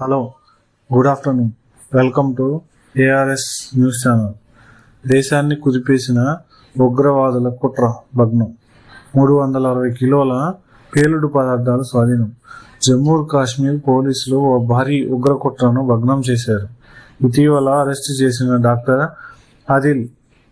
Hello good afternoon. Welcome to ARS news channel. దేశాన్ని కుదిపేసిన ఉగ్రవాదుల కుట్ర భగ్నం. మూడు వందల అరవై కిలోల పేలుడు పదార్థాలు స్వాధీనం. జమ్మూ కాశ్మీర్ పోలీసులు ఓ భారీ ఉగ్ర కుట్రను భగ్నం చేశారు. ఇటీవల అరెస్టు చేసిన డాక్టర్ ఆదిల్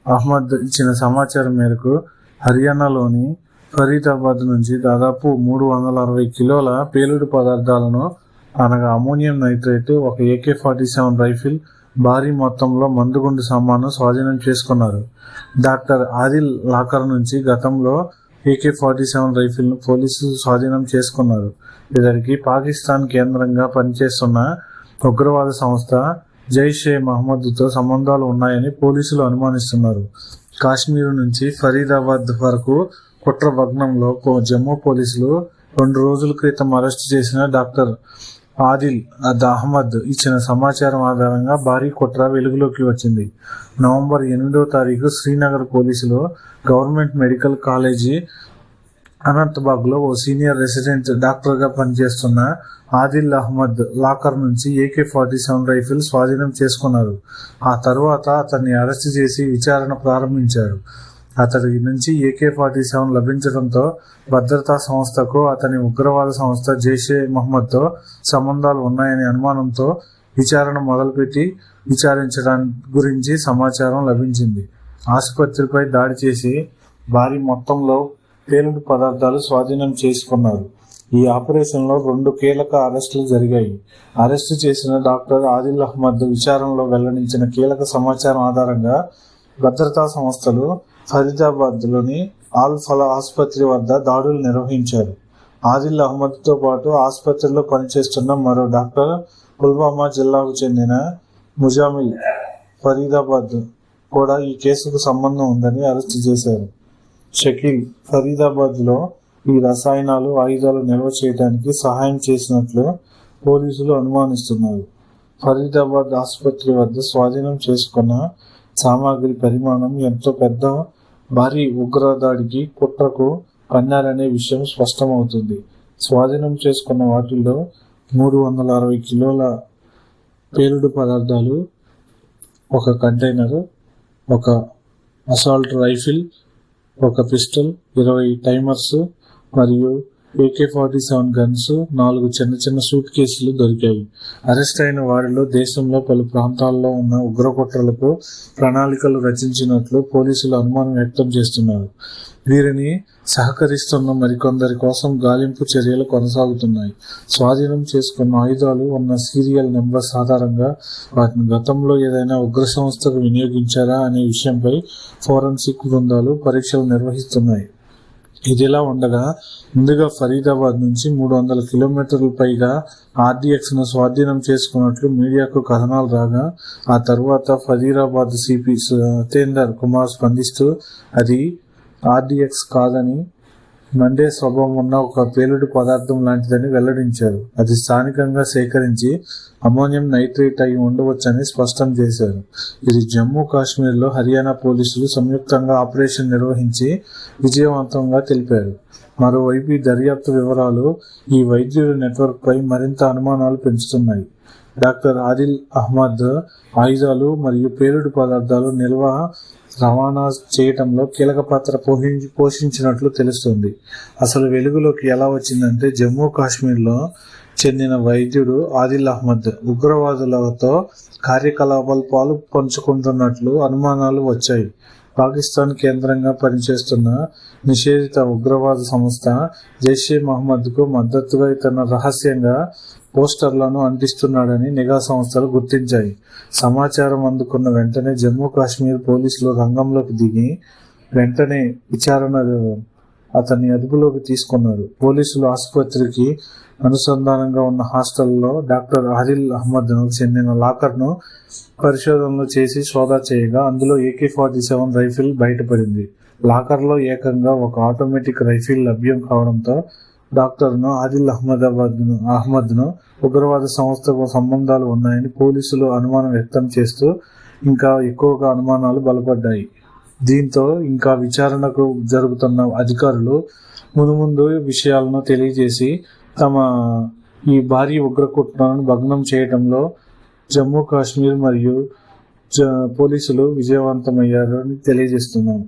అహ్మద్ ఇచ్చిన సమాచారం మేరకు హర్యానాలోని ఫరీదాబాద్ నుంచి దాదాపు మూడు వందల అరవై కిలోల పేలుడు పదార్థాలను అనగా అమోనియం నైట్రేట్ ఒక ఏకే ఫార్టీ సెవెన్ రైఫిల్ భారీ మొత్తంలో మందుగుండు సామాను స్వాధీనం చేసుకున్నారు. డాక్టర్ ఆదిల్ లాకర్ నుంచి గతంలో ఏకే ఫార్టీ సెవెన్ రైఫిల్ను పోలీసులు స్వాధీనం చేసుకున్నారు. ఇద్దరికి పాకిస్తాన్ కేంద్రంగా పనిచేస్తున్న ఉగ్రవాద సంస్థ జైషే మహమ్మద్తో సంబంధాలు ఉన్నాయని పోలీసులు అనుమానిస్తున్నారు. కాశ్మీర్ నుంచి ఫరీదాబాద్ వరకు కుట్ర భగ్నంలో జమ్మూ పోలీసులు రెండు రోజుల క్రితం అరెస్టు చేసిన డాక్టర్ ఆదిల్ అద్ అహ్మద్ ఇచ్చిన సమాచారం ఆధారంగా భారీ కుట్ర వెలుగులోకి వచ్చింది. నవంబర్ ఎనిమిదో తారీఖు శ్రీనగర్ పోలీసులు గవర్నమెంట్ మెడికల్ కాలేజీ అనంతబాగ్లో ఓ సీనియర్ రెసిడెంట్ డాక్టర్గా పనిచేస్తున్న ఆదిల్ అహ్మద్ లాకర్ నుంచి ఏకే ఫార్టీ సెవెన్ రైఫిల్ స్వాధీనం చేసుకున్నారు. ఆ తరువాత అతన్ని అరెస్ట్ చేసి విచారణ ప్రారంభించారు. అతడి నుంచి ఏకే ఫార్టీ సెవెన్ లభించడంతో భద్రతా సంస్థకు అతని ఉగ్రవాద సంస్థ జైషే మహమ్మద్తో సంబంధాలు ఉన్నాయనే అనుమానంతో విచారణ మొదలుపెట్టి విచారించడానికి గురించి సమాచారం లభించింది. ఆసుపత్రిపై దాడి చేసి భారీ మొత్తంలో పేలుడు పదార్థాలు స్వాధీనం చేసుకున్నారు. ఈ ఆపరేషన్లో రెండు కీలక అరెస్టులు జరిగాయి. అరెస్టు చేసిన డాక్టర్ ఆదిల్ అహ్మద్ విచారణలో వెల్లడించిన కీలక సమాచారం ఆధారంగా భద్రతా సంస్థలు ఫరీదాబాద్లోని ఆల్ ఫలా ఆసుపత్రి వద్ద దాడులు నిర్వహించారు. ఆదిల్ అహ్మద్తో పాటు ఆసుపత్రిలో పనిచేస్తున్న మరో డాక్టర్ పుల్వామా జిల్లాకు చెందిన ముజామిల్ ఫరీదాబాద్ కూడా ఈ కేసుకు సంబంధం ఉందని అరెస్టు చేశారు. షకీల్ ఫరీదాబాద్లో ఈ రసాయనాలు ఆయుధాలు నిల్వ చేయడానికి సహాయం చేసినట్లు పోలీసులు అనుమానిస్తున్నారు. ఫరీదాబాద్ ఆసుపత్రి వద్ద స్వాధీనం చేసుకున్న సామాగ్రి పరిమాణం ఎంతో పెద్ద భారీ ఉగ్రదాడికి కుట్రకు పన్నారనే విషయం స్పష్టమవుతుంది. స్వాధీనం చేసుకున్న వాటిల్లో మూడు వందల అరవై కిలోల పేలుడు పదార్థాలు ఒక కంటైనర్ ఒక అసాల్ట్ రైఫిల్ ఒక పిస్టల్ ఇరవై టైమర్స్ మరియు ఏకే ఫార్టీ సెవెన్ గన్స్ నాలుగు చిన్న చిన్న సూట్ కేసులు దొరికాయి. అరెస్ట్ అయిన వారిలో దేశంలో పలు ప్రాంతాల్లో ఉన్న ఉగ్రకుట్రలకు ప్రణాళికలు రచించినట్లు పోలీసులు అనుమానం వ్యక్తం చేస్తున్నారు. వీరిని సహకరిస్తున్న మరికొందరి కోసం గాలింపు చర్యలు కొనసాగుతున్నాయి. స్వాధీనం చేసుకున్న ఆయుధాలు ఉన్న సీరియల్ నెంబర్స్ ఆధారంగా వాటిని గతంలో ఏదైనా ఉగ్ర సంస్థకు వినియోగించారా అనే విషయంపై ఫోరెన్సిక్ బృందాలు పరీక్షలు నిర్వహిస్తున్నాయి. ఇదిలా ఉండగా ముందుగా ఫరీదాబాద్ నుంచి మూడు వందల కిలోమీటర్ల పైగా ఆర్డీఎక్స్ను స్వాధీనం చేసుకున్నట్లు మీడియాకు కథనాలు రాగా ఆ తర్వాత ఫరీదాబాద్ సిపి సతేందర్ కుమార్ స్పందిస్తూ అది ఆర్డీఎక్స్ కాదని మండే స్వభావం ఉన్న ఒక పేలుడు పదార్థం లాంటిదని వెల్లడించారు. అది స్థానికంగా సేకరించి అమోనియం నైట్రేట్ అయి ఉండవచ్చని స్పష్టం చేశారు. ఇది జమ్మూ కాశ్మీర్లో హర్యానా పోలీసులు సంయుక్తంగా ఆపరేషన్ నిర్వహించి విజయవంతంగా తెలిపారు. మరోవైపు ఈ దర్యాప్తు వివరాలు ఈ వైద్యుల నెట్వర్క్ పై మరింత అనుమానాలు పెంచుతున్నాయి. డాక్టర్ ఆదిల్ అహ్మద్ ఆయుధాలు మరియు పేలుడు పదార్థాలు నిల్వ రవాణా చేయటంలో కీలక పాత్ర పోషించి పోషించినట్లు తెలుస్తుంది. అసలు వెలుగులోకి ఎలా వచ్చిందంటే జమ్మూ కాశ్మీర్లో చెందిన వైద్యుడు ఆదిల్ అహ్మద్ ఉగ్రవాదులతో కార్యకలాపాలు పాలు పంచుకుంటున్నట్లు అనుమానాలు వచ్చాయి. పాకిస్తాన్ కేంద్రంగా పనిచేస్తున్న నిషేధిత ఉగ్రవాద సంస్థ జైషే మహమ్మద్కు మద్దతుగా ఇతను రహస్యంగా పోస్టర్లను అంటిస్తున్నాడని నిఘా సంస్థలు గుర్తించాయి. సమాచారం అందుకున్న వెంటనే జమ్మూ కాశ్మీర్ పోలీసులు రంగంలోకి దిగి వెంటనే విచారణ అతన్ని అదుపులోకి తీసుకున్నారు. పోలీసులు ఆసుపత్రికి అనుసంధానంగా ఉన్న హాస్టల్లో డాక్టర్ ఆదిల్ అహ్మద్ చెందిన లాకర్ను పరిశోధనలు చేసి సోదా చేయగా అందులో ఏకే ఫార్టీ సెవెన్ రైఫిల్ బయటపడింది. లాకర్లో ఏకంగా ఒక ఆటోమేటిక్ రైఫిల్ లభ్యం కావడంతో డాక్టర్ను ఆదిల్ అహ్మదాబాద్ను అహ్మద్ను ఉగ్రవాద సంస్థకు సంబంధాలు ఉన్నాయని పోలీసులు అనుమానం వ్యక్తం చేస్తూ ఇంకా ఎక్కువగా అనుమానాలు బలపడ్డాయి. దీంతో ఇంకా విచారణకు జరుగుతున్న అధికారులు మునుముందు విషయాలను తెలియజేసి తమ ఈ భారీ ఉగ్రకుట్రను భగ్నం చేయడంలో జమ్మూ కాశ్మీర్ మరియు జ- పోలీసులు విజయవంతమయ్యారని తెలియజేస్తున్నాము